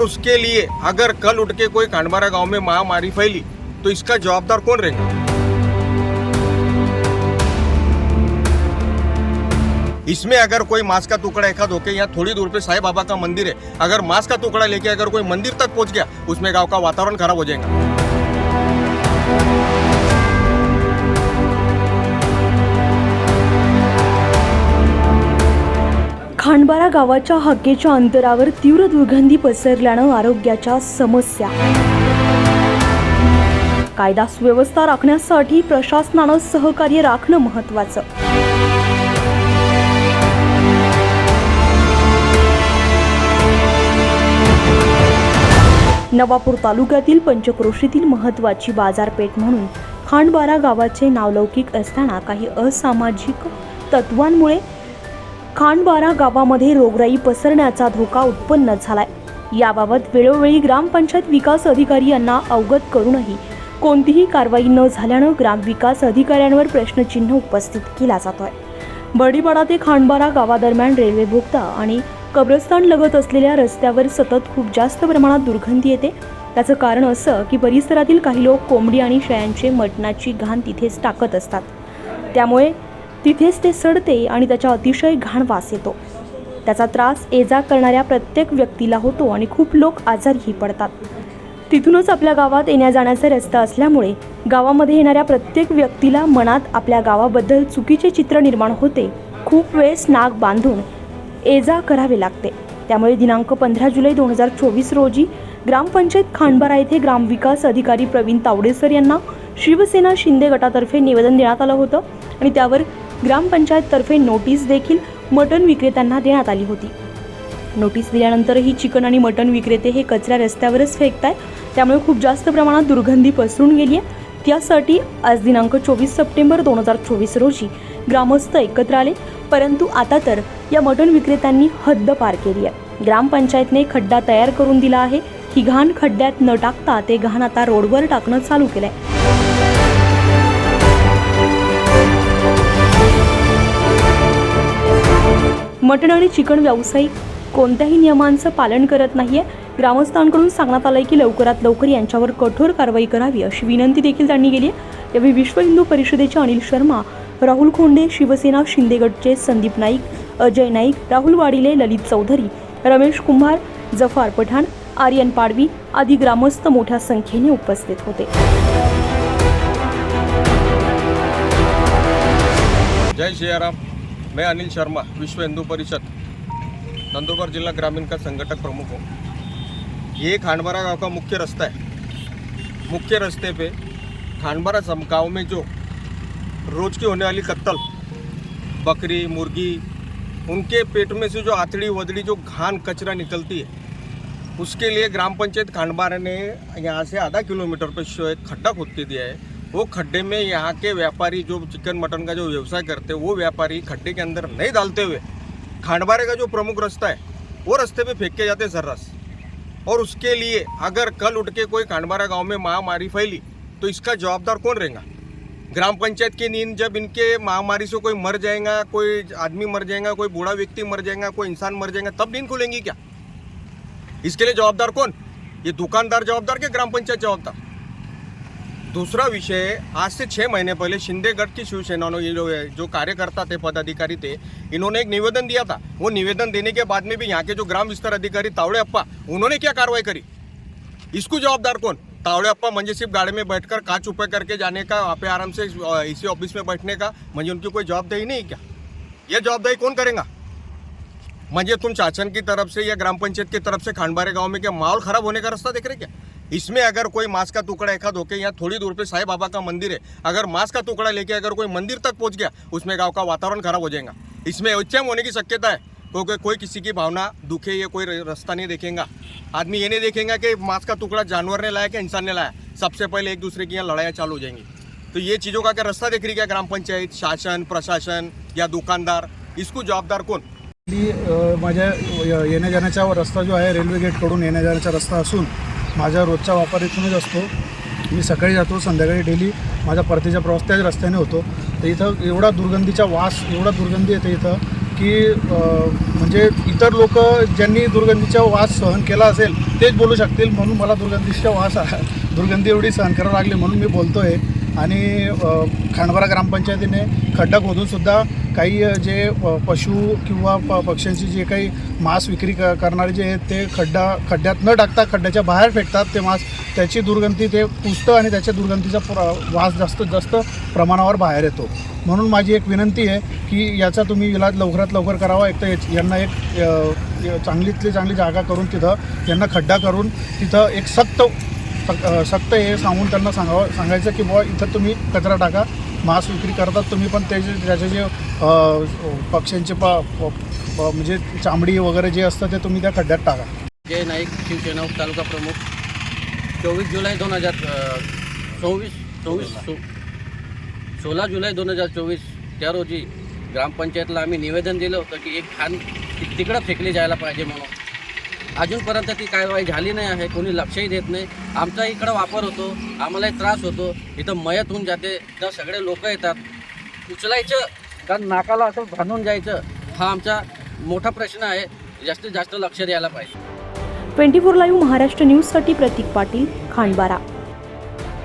और उसके लिए अगर कल उठ के कोई खांडबारा गाँव में महामारी फैली तो इसका जवाबदार कौन रहेगा? इसमें अगर कोई मांस का टुकड़ा एक होके यहाँ थोड़ी दूर पे साई बाबा का मंदिर है, अगर मांस का टुकड़ा लेके अगर कोई मंदिर तक पहुँच गया, उसमें गाँव का वातावरण खराब हो जाएगा। गावाच्या हक्केच्या अंतरावर तीव्र दुर्गंधी पसरल्यानं आरोग्याच्या समस्या. कायदा सुव्यवस्था राखण्यासाठी प्रशासनानं सहकार्य राखणं महत्वाचं नवापूर तालुक्यातील पंचक्रोशीतील महत्त्वाची बाजारपेठ म्हणून खांडबारा गावाचे नावलौकिक असताना काही असामाजिक तत्वांमुळे खांडबारा गावामध्ये रोगराई पसरण्याचा धोका उत्पन्न झालाय. याबाबत वेळोवेळी ग्रामपंचायत विकास अधिकारी यांना अवगत करूनही कोणतीही कारवाई न झाल्यानं ग्रामविकास अधिकाऱ्यांवर प्रश्नचिन्ह उपस्थित केला जातोय. बर्डीपाडा ते खांडबारा गावादरम्यान रेल्वे भोगता आणि कब्रस्तान लगत असलेल्या रस्त्यावर सतत खूप जास्त प्रमाणात दुर्गंधी येते. त्याचं कारण असं की परिसरातील काही लोक कोंबडी आणि शेळ्यांचे मटणाची घाण तिथेच टाकत असतात. त्यामुळे तिथेच ते सडते आणि त्याचा अतिशय घाण वास येतो. त्याचा त्रास एजा करणाऱ्या प्रत्येक व्यक्तीला होतो आणि खूप लोक आजारही पडतात. तिथूनच आपल्या गावात येण्या जाण्याचा रस्ता असल्यामुळे गावामध्ये येणाऱ्या प्रत्येक व्यक्तीला मनात आपल्या गावाबद्दल चुकीचे चित्र निर्माण होते. खूप वेळेस नाक बांधून ये जा करावे लागते. त्यामुळे दिनांक पंधरा जुलै दोन हजार चोवीस रोजी ग्रामपंचायत खांडबारा येथे ग्रामविकास अधिकारी प्रवीण तावडेसर यांना शिवसेना शिंदे गटातर्फे निवेदन देण्यात आलं होतं आणि त्यावर ग्रामपंचायततर्फे नोटीस देखील मटण विक्रेत्यांना देण्यात आली होती. नोटीस दिल्यानंतरही चिकन आणि मटण विक्रेते हे कचरा रस्त्यावरच फेकताय त्यामुळे खूप जास्त प्रमाणात दुर्गंधी पसरून गेली आहे. त्यासाठी आज दिनांक चोवीस सप्टेंबर दोन हजार चोवीस रोजी ग्रामस्थ एकत्र आले. परंतु आता तर या मटण विक्रेत्यांनी हद्द पार केली आहे. ग्रामपंचायतने खड्डा तयार करून दिला आहे. ही घाण खड्ड्यात न टाकता ते घाण आता रोडवर टाकणं चालू केलंय. मटण आणि चिकन व्यावसायिक कोणत्याही नियमांचं पालन करत नाही आहे ग्रामस्थांकडून सांगण्यात आलंय की लवकरात लवकर यांच्यावर कठोर कारवाई करावी अशी विनंती देखील त्यांनी केली आहे. यावेळी विश्व हिंदू परिषदेचे अनिल शर्मा राहुल खोंडे शिवसेना शिंदेगडचे संदीप नाईक अजय नाईक राहुल वाडिले ललित चौधरी रमेश कुंभार जफार पठाण आर्यन पाडवी आदी ग्रामस्थ मोठ्या संख्येने उपस्थित होते. जय श्रीराम मैं अनिल शर्मा विश्व हिंदू परिषद नंदुरबार जिला ग्रामीण का संगठक प्रमुख हूँ। ये खांडबारा गांव का मुख्य रास्ता है। मुख्य रास्ते पे खांडबारा गांव में जो रोज की होने वाली कत्तल बकरी मुर्गी उनके पेट में से जो आतड़ी वदड़ी जो घान कचरा निकलती है उसके लिए ग्राम पंचायत खांडबारा ने यहाँ से आधा किलोमीटर पे शो एक खड्डा खोद के दिया है। वो खड्डे में यहाँ के व्यापारी जो चिकन मटन का जो व्यवसाय करते हैं, वो व्यापारी खड्डे के अंदर नहीं डालते हुए, खांडबारे का जो प्रमुख रास्ता है, वो रास्ते पे फेंक के जाते हैं सर्रास। और उसके लिए अगर कल उठ के कोई खांडबारा गाँव में महामारी फैली तो इसका जवाबदार कौन रहेगा? ग्राम पंचायत की नींद जब इनके महामारी से कोई मर जाएगा, कोई आदमी मर जाएगा, कोई बूढ़ा व्यक्ति मर जाएगा, कोई इंसान मर जाएगा, तब नींद खुलेंगी क्या? इसके लिए जवाबदार कौन? ये दुकानदार जवाबदार के ग्राम पंचायत जवाबदार? दूसरा विषय आज से छः महीने पहले शिंदेगढ़ की शिवसेना जो कार्यकर्ता थे, पदाधिकारी थे, इन्होंने एक निवेदन दिया था। वो निवेदन देने के बाद में भी यहाँ के जो ग्राम विस्तार अधिकारी तावड़े अप्पा, उन्होंने क्या कार्रवाई करी? इसको जवाबदार कौन? तावड़े अप्पा मंजे सिर्फ़ गाड़ी में बैठकर कांच ऊपर करके जाने का, वहाँ पे आराम से इसी ऑफ़िस में बैठने का म्हणजे उनकी कोई जवाबदेही नहीं क्या? ये जवाबदेही कौन करेगा? मंजे, तुम चाचन की तरफ़ से या ग्राम पंचायत की तरफ़ से खांडबारे गाँव में क्या माहौल खराब होने का रास्ता देख रहे क्या? इसमें अगर कोई मांस का टुकड़ा एखा धोके होके यहाँ थोड़ी दूर पे साईं बाबा का मंदिर है अगर मांस का टुकड़ा लेके अगर कोई मंदिर तक पहुंच गया उसमें गांव का वातावरण खराब हो जाएगा। इसमें उच्चम होने की शक्यता है क्योंकि कोई किसी की भावना दुखे ये कोई रास्ता नहीं देखेगा। आदमी ये नहीं देखेगा कि मांस का टुकड़ा जानवर ने लाया कि इंसान ने लाया। सबसे पहले एक दूसरे की यहाँ लड़ाइयाँ चालू हो जाएंगी। तो ये चीज़ों का क्या रास्ता देख रही क्या ग्राम पंचायत शासन प्रशासन या दुकानदार? इसको जवाबदार कौन? माझ्या येण्या जाण्याचा रस्ता जो आहे रेल्वे गेटकडून येण्या जाण्याचा रस्ता असून माझा रोजचा वापर इथूनच असतो. मी सकाळी जातो संध्याकाळी डेली माझा परतीचा प्रवास त्याच रस्त्याने होतो. तर इथं एवढा दुर्गंधीचा वास एवढा दुर्गंधी येते इथं की म्हणजे इतर लोक ज्यांनी दुर्गंधीचा वास सहन केला असेल तेच बोलू शकतील. म्हणून मला दुर्गंधीचा वास दुर्गंधी एवढी सहन करावं लागली म्हणून मी बोलतो आहे आणि अ, खांडबारा ग्रामपंचायतीने खड्डा खोदूनसुद्धा काही जे पशु किंवा प पक्ष्यांची जे काही मांस विक्री क करणारे जे आहेत ते खड्डा खड्ड्यात न टाकता खड्ड्याच्या बाहेर फेकतात ते मांस. त्याची दुर्गंधी ते पुसतं आणि त्याच्या दुर्गंधीचा प्र वास जास्तीत जास्त प्रमाणावर बाहेर येतो. म्हणून माझी एक विनंती आहे की याचा तुम्ही इलाज लवकरात लवकर करावा. एक तर यांना एक चांगलीतली चांगली जागा करून तिथं यांना खड्डा करून तिथं एक सक्त सक्त हे सांगून त्यांना सांगावं सांगायचं की बुवा इथं तुम्ही कचरा टाका. मांस विक्री करतात तुम्ही पण त्याचे त्याचे जे पक्ष्यांचे प प- प- म्हणजे चामडी वगैरे जे असतं ते तुम्ही त्या खड्ड्यात टाका. जय नाईक शिवसेना तालुका प्रमुख. चोवीस जुलै दोन हजार चोवीस चोवीस सो सोळा जुलै दोन हजार चोवीस त्या रोजी ग्रामपंचायतला आम्ही निवेदन दिलं होतं की एक खाण तिकडं फेकली जायला पाहिजे म्हणून. अजूनपर्यंत ती कारवाई झाली नाही आहे कोणी लक्षही देत नाही. आमचा इकडं वापर होतो आम्हालाही त्रास होतो. इथं मयत होऊन जाते तर सगळे लोक येतात. उचलायचं कारण नाकाला असं बांधून जायचं हा आमचा मोठा प्रश्न आहे. जास्तीत जास्त लक्ष द्यायला पाहिजे. ट्वेंटी फोर लाईव्ह महाराष्ट्र न्यूजसाठी प्रतीक पाटील खांडबारा.